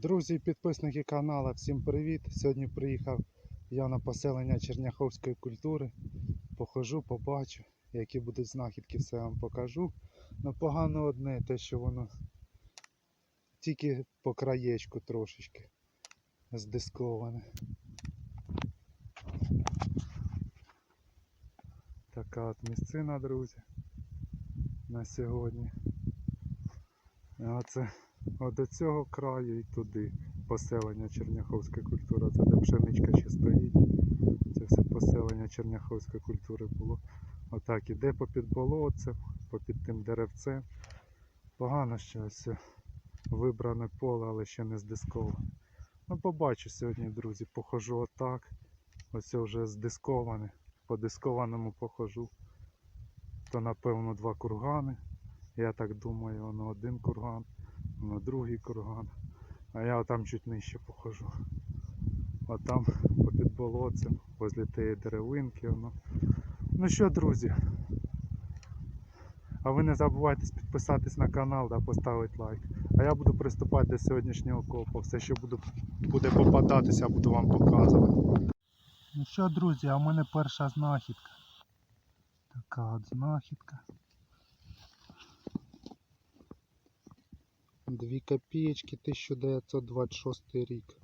Друзі і підписники каналу, всім привіт! Сьогодні приїхав я на поселення Черняховської культури. Похожу, побачу, які будуть знахідки, все вам покажу. Но погано одне, те, що воно тільки по краєчку трошечки здисковане. Така от місцина, друзі, на сьогодні. А до цього краю і туди поселення Черняховська культура. Це де пшеничка ще стоїть. Це все поселення Черняховської культури було. Отак іде попід болотцем, попід тим деревцем. Погано що ось вибране поле, але ще не здисковане. Ну побачу сьогодні, друзі, похожу отак. Ось вже здисковане. По дискованому похожу. То напевно два кургани. Я так думаю, воно один курган, воно другий курган. А я там чуть нижче похожу. А там попід болотцем, возле тієї деревинки воно. Ну що, друзі? А ви не забувайте підписатись на канал та поставити лайк. А я буду приступати до сьогоднішнього копу. Все, що буду, буде попадатися, буду вам показувати. Ну що, друзі, а в мене перша знахідка. Така от знахідка. Дві копієчки 1926 рік.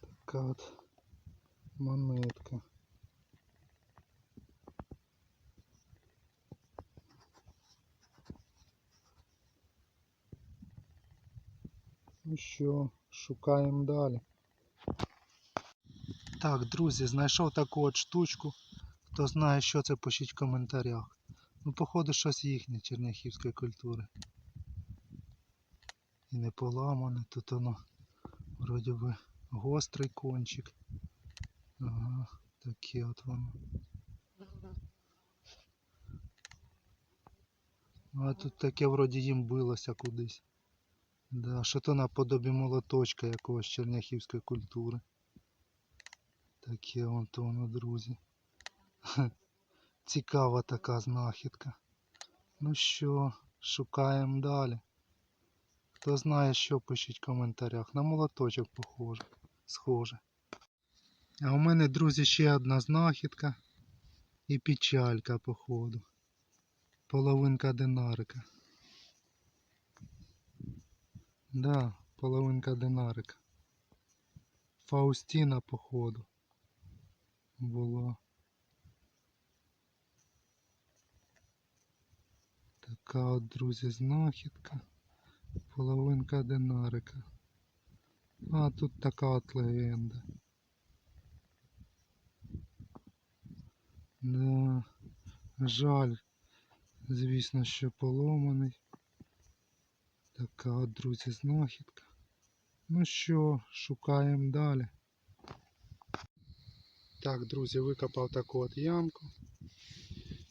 Така от монетка. Ну що, шукаємо далі. Так, друзі, знайшов таку от штучку. Хто знає, що це, пишіть в коментарях. Ну, походу, щось їхнє черняхівської культури. І не поламане, тут воно вроді би гострий кончик. Ага, таке от воно. А тут таке вроді їм билося кудись. Да, що то наподобі молоточка якогось черняхівської культури. Таке от воно, друзі. Цікава така знахідка. Ну що, шукаємо далі. Хто знає, що пишіть в коментарях. На молоточок похоже, схоже. А у мене, друзі, ще одна знахідка і печалька, походу. Половинка динарика. Да, половинка динарика. Фаустіна, походу. Була. Така от, друзі, знахідка. Половинка динарика. А тут така от легенда. Да, жаль, звісно, що поломаний. Така от, друзі, знахідка. Ну що, шукаємо далі. Так, друзі, викопав таку от ямку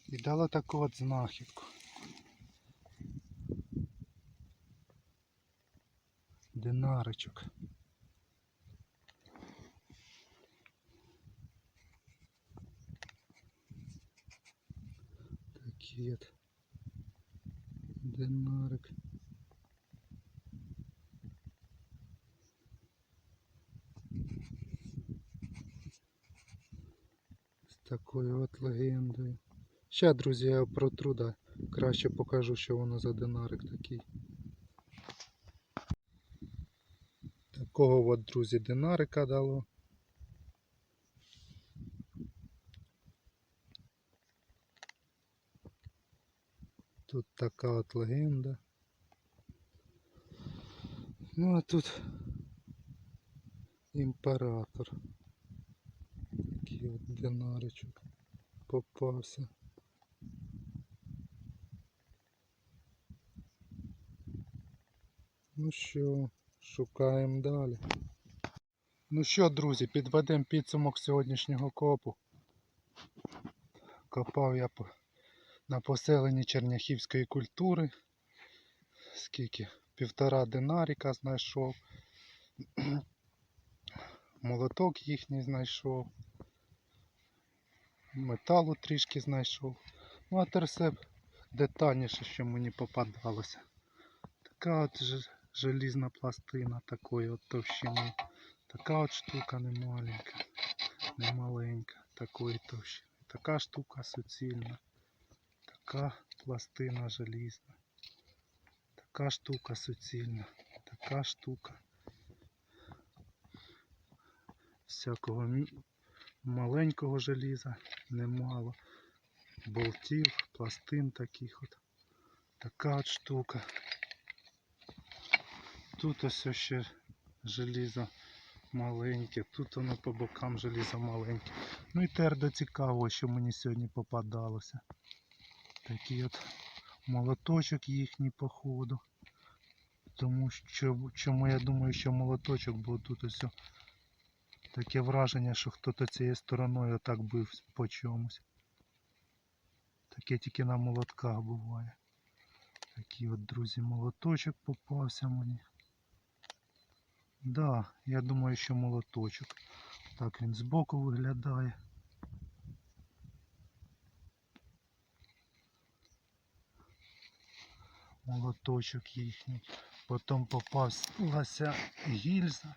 і дала таку от знахідку. Такий от динарик. З такою от легендою. Ще, друзі, я протру, да, краще покажу, що воно за динарик такий. Такого от, друзі, динарика дало. Тут така от легенда. Ну а тут імператор. Такий от динаричок попався. Ну що, шукаємо далі. Ну що, друзі, підведемо підсумок сьогоднішнього копу. Копав я на поселенні черняхівської культури. Скільки? Півтора динаріка знайшов. Молоток їхній знайшов. Металу трішки знайшов. Ну а тепер все детальніше, що мені попадалося. така от ж- желізна пластина такої от товщини. Така от штука не маленька, не маленька, такої товщини. Така штука суцільна. Така пластина желізна. Така штука суцільна. Така штука. Всякого маленького желіза немало. Болтів, пластин таких от. Така от штука. Тут ось ще желізо маленьке, тут воно по бокам желізо маленьке. Ну і тепер до цікавого, що мені сьогодні попадалося. Такий от молоточок їхній походу. Тому що чому я думаю, що молоточок, бо тут ось таке враження, що хтось цією стороною отак бив по чомусь. Таке тільки на молотках буває. Такий от, друзі, молоточок попався мені. Да, я думаю, що молоточок. Так він збоку виглядає. Молоточок їхній. Потім попалася гільза.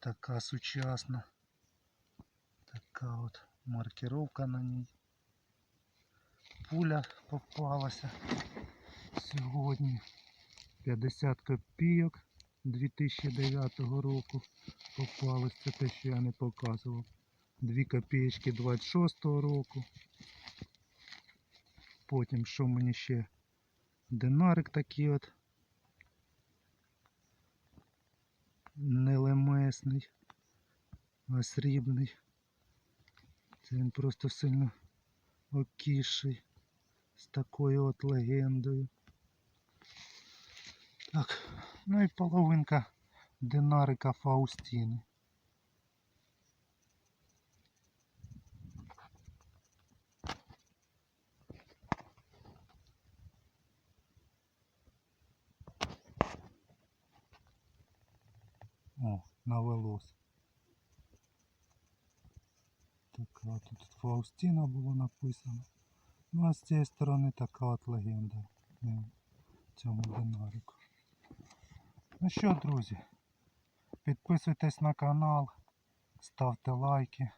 Така сучасна. Така от маркировка на ній. Пуля попалася сьогодні. 50 копійок 2009 року попалось. Це те, що я не показував. 2 копійки 26 року. Потім що мені ще динарик такий от. Нелемесний, а срібний. Це він просто сильно окіший з такою от легендою. Так, ну і половинка динарика Фаустіни. О, навелось. Така тут Фаустіна було написано. Ну а з цієї сторони така от легенда в цьому динарику. Ну що, друзі, підписуйтесь на канал, ставте лайки.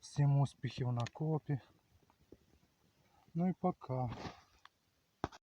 Всім успіхів на копі. Ну і пока.